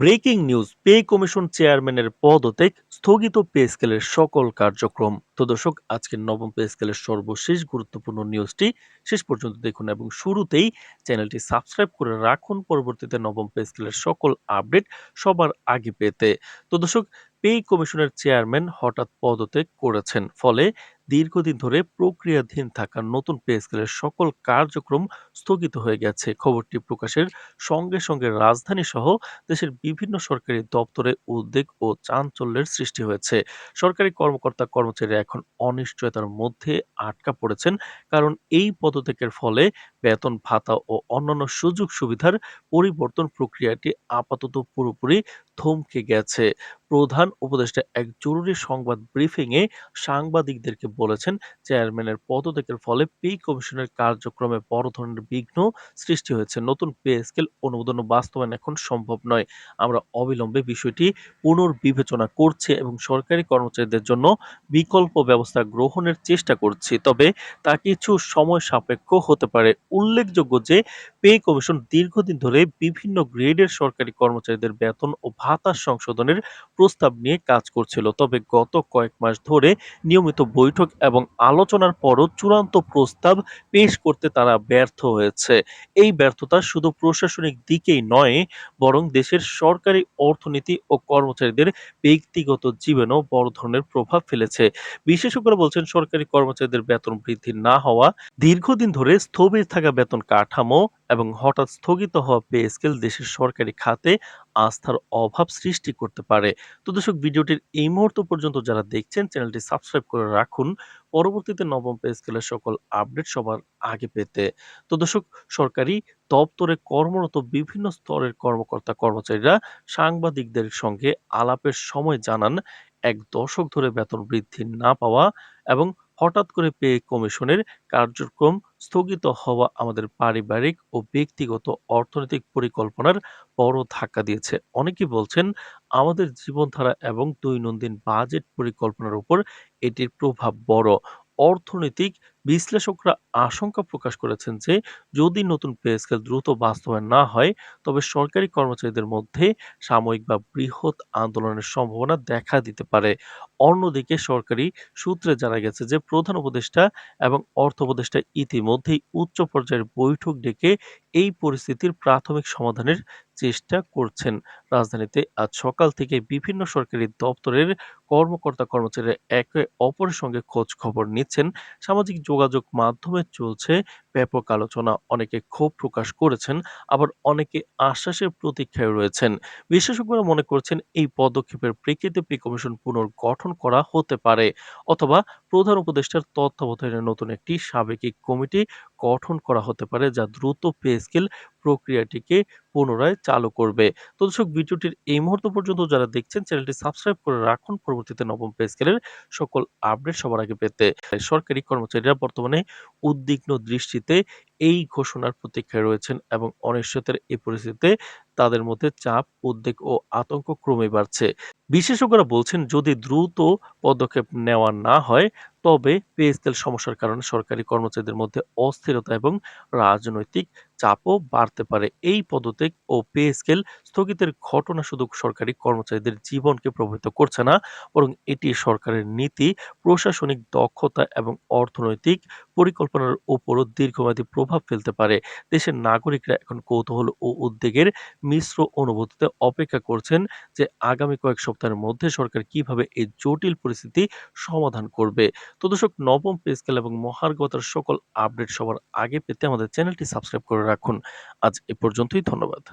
Breaking news, pay commission চেয়ারম্যানের পদত্যাগ, স্থগিত পে স্কেলের সকল কার্যক্রম। তো দর্শক, আজকের নবম পে স্কেলের সর্বশেষ গুরুত্বপূর্ণ নিউজটি শেষ পর্যন্ত দেখুন এবং শুরুতেই চ্যানেলটি সাবস্ক্রাইব করে রাখুন। পরবর্তীতে নবম পে স্কেলের সকল আপডেট সবার আগে পেতে। তো দর্শক, পে কমিশনের চেয়ারম্যান হঠাৎ পদত্যাগ করেছেন, ফলে দীর্ঘদিন ধরে প্রক্রিয়াধীন থাকা নতুন পে স্কেলের সকল কার্যক্রম স্থগিত হয়ে গেছে। খবরটি প্রকাশের সঙ্গে সঙ্গে রাজধানী সহ দেশের বিভিন্ন সরকারি দপ্তরে উদ্বেগ ও চাঞ্চল্যের সৃষ্টি হয়েছে। সরকারি কর্মকর্তা কর্মচারীরা এখন অনিশ্চয়তার মধ্যে আটকা পড়েছেন কারণ এই পদত্যাগের ফলে বেতন ভাতা ও অন্যান্য সুযোগ সুবিধার পরিবর্তন প্রক্রিয়াটি আপাতত পুরোপুরি থমকে গেছে। প্রধান উপদেষ্টা এক জরুরি সংবাদ ব্রিফিংয়ে সাংবাদিকদেরকে বলেছেন, চেয়ারম্যানের পদত্যাগের ফলে পে কমিশনের কার্যক্রমে বড় ধরনের বিঘ্ন সৃষ্টি হয়েছে। নতুন পে স্কেল অনুমোদন ও বাস্তবায়ন এখন সম্ভব নয়। আমরা অবিলম্বে বিষয়টি পুনর্বিবেচনা করছি এবং সরকারি কর্মচারীদের জন্য বিকল্প ব্যবস্থা গ্রহণের চেষ্টা করছি। তবে তা কিছু সময় সাপেক্ষ হতে পারে। উল্লেখযোগ্য যে, পে কমিশন দীর্ঘদিন ধরে বিভিন্ন গ্রেডের সরকারি কর্মচারীদের বেতন ও ভাতা সংশোধনের প্রস্তাব নিয়ে কাজ করছিল। তবে গত কয়েক মাস ধরে নিয়মিত বৈঠক এবং আলোচনার পরও চূড়ান্ত প্রস্তাব পেশ করতে তারা ব্যর্থ হয়েছে। এই ব্যর্থতা শুধু প্রশাসনিক দিকেই নয়, বরং দেশের সরকারি অর্থনীতি ও কর্মচারীদের ব্যক্তিগত জীবনেও বড় ধরনের প্রভাব ফেলেছে। বিশেষজ্ঞরা বলছেন, সরকারি কর্মচারীদের বেতন বৃদ্ধি না হওয়া, দীর্ঘদিন ধরে স্থবির থাকা বেতন কাঠামো এবং হঠাৎ স্থগিত হওয়া পে স্কেল দেশের সরকারি খাতে আস্থার অভাব সৃষ্টি করতে পারে। তো দর্শক, ভিডিওটির এই মুহূর্ত পর্যন্ত যারা দেখছেন, চ্যানেলটি সাবস্ক্রাইব করে রাখুন। পরবর্তীতে নবম পে স্কেলের সকল আপডেট সবার আগে পেতে। তো দর্শক, সরকারি দপ্তরে কর্মরত বিভিন্ন স্তরের কর্মকর্তা কর্মচারীরা সাংবাদিকদের সঙ্গে আলাপের সময় জানান, এক দশক ধরে বেতন বৃদ্ধি না পাওয়া এবং হঠাৎ করে পে কমিশনের কার্যক্রম স্থগিত হওয়া আমাদের পারিবারিক ও ব্যক্তিগত অর্থনৈতিক পরিকল্পনার বড় ধাক্কা দিয়েছে। অনেকেই বলছেন, আমাদের জীবনধারা এবং দৈনন্দিন বাজেট পরিকল্পনার উপর এটির প্রভাব বড়। অর্থনৈতিক বিশ্লেষকরা আশঙ্কা প্রকাশ করেছেন যে, যদি নতুন পে স্কেল দ্রুত বাস্তবায়ন না হয়, তবে সরকারি কর্মচারীদের মধ্যে সাময়িক বা বৃহৎ আন্দোলনের সম্ভাবনা দেখা দিতে পারে। অন্যদিকে সরকারি সূত্রে জানা গেছে যে, প্রধান উপদেষ্টা এবং অর্থ উপদেষ্টা ইতিমধ্যেই উচ্চ পর্যায়ের বৈঠক ডেকে এই পরিস্থিতির প্রাথমিক সমাধানের চেষ্টা করছেন। রাজধানীতে আজ সকাল থেকে বিভিন্ন সরকারি দপ্তরের কর্মকর্তা কর্মচারীরা একে অপরের সঙ্গে খোঁজ খবর নিচ্ছেন। সামাজিক যোগাযোগ মাধ্যমে চলছে। ব্যাপক আলোচনা অনেকে ক্ষোভ প্রকাশ করেছেন, আবার অনেকে আশ্বাসের প্রতীক্ষায় রয়েছেন। বিশেষজ্ঞরা মনে করছেন এই পদক্ষেপের প্রেক্ষিতে পে কমিশন পুনর্গঠন করা হতে পারে, অথবা প্রধান উপদেষ্টার তত্ত্বাবধানে নতুন একটি সাবেকিক কমিটি গঠন করা হতে পারে যা দ্রুত পে স্কেল প্রক্রিয়াটিকে পুনরায় চালু করবে। তো দর্শক, ভিডিওটির এই মুহূর্ত পর্যন্ত যারা দেখছেন, চ্যানেলটি সাবস্ক্রাইব করে রাখুন। পরবর্তীতে নবম পে স্কেলের সকল আপডেট সবার আগে পেতে। সরকারি কর্মচারীরা বর্তমানে উদ্বিগ্ন দৃষ্টিতে சேர்த்து এই ঘোষণার প্রতীক্ষায় রয়েছেন এবং অনিশ্চয়তার এই পরিস্থিতিতে তাদের মধ্যে চাপ, উদ্বেগ ও আতঙ্ক ক্রমে বাড়ছে। বিশেষজ্ঞরা বলছেন, যদি দ্রুত পদক্ষেপ নেওয়া না হয়, তবে পে স্কেল সমস্যার কারণে সরকারি কর্মচারীদের মধ্যে অস্থিরতা এবং রাজনৈতিক চাপও বাড়তে পারে। এই পদত্যাগ ও পে স্কেল স্থগিতের ঘটনা শুধু সরকারি কর্মচারীদের জীবনকে প্রভাবিত করছে না, বরং এটি সরকারের নীতি, প্রশাসনিক দক্ষতা এবং অর্থনৈতিক পরিকল্পনার উপরও দীর্ঘমেয়াদী প্রভাব ফেলতে পারে। দেশের নাগরিকরা এখন কৌতূহল ও উদ্বেগের মিশ্র অনুভূতিতে অপেক্ষা করছেন যে আগামী কয়েক সপ্তাহের মধ্যে সরকার কীভাবে এই জটিল পরিস্থিতি সমাধান করবে। তো দর্শক, নবম পে স্কেল এবং মহার্গতার সকল আপডেট সবার আগে পেতে আমাদের চ্যানেলটি সাবস্ক্রাইব করে রাখুন। আজ এ পর্যন্তই, ধন্যবাদ।